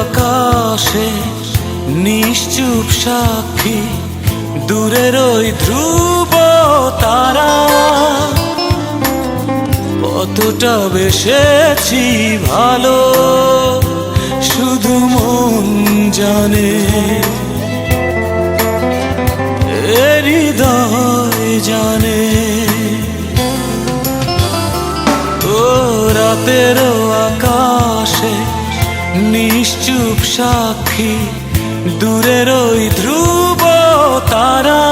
আকাশে নিশ্চুপ সাক্ষী, দূরের ওই ধ্রুব তারা। কতটা বেসেছি ভালো, শুধু মন জানে। হৃদয় জানে। ও রাতের নিশ্চুপ সাক্ষী দূরের ওই ধ্রুব তারা।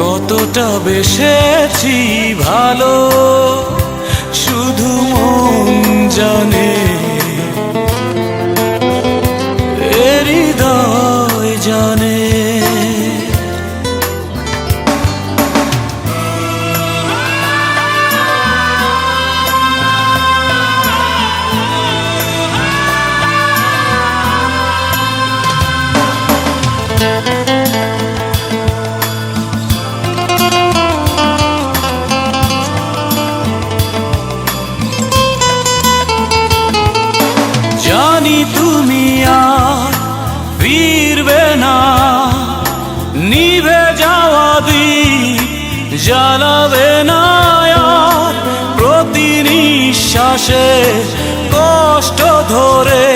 কতটা বেশেছি ভালো শুধু মন জানে। এরিদয় জানি। দ্বীপ জ্বালাবে না প্রতি নিঃশ্বাসে কষ্ট ধরে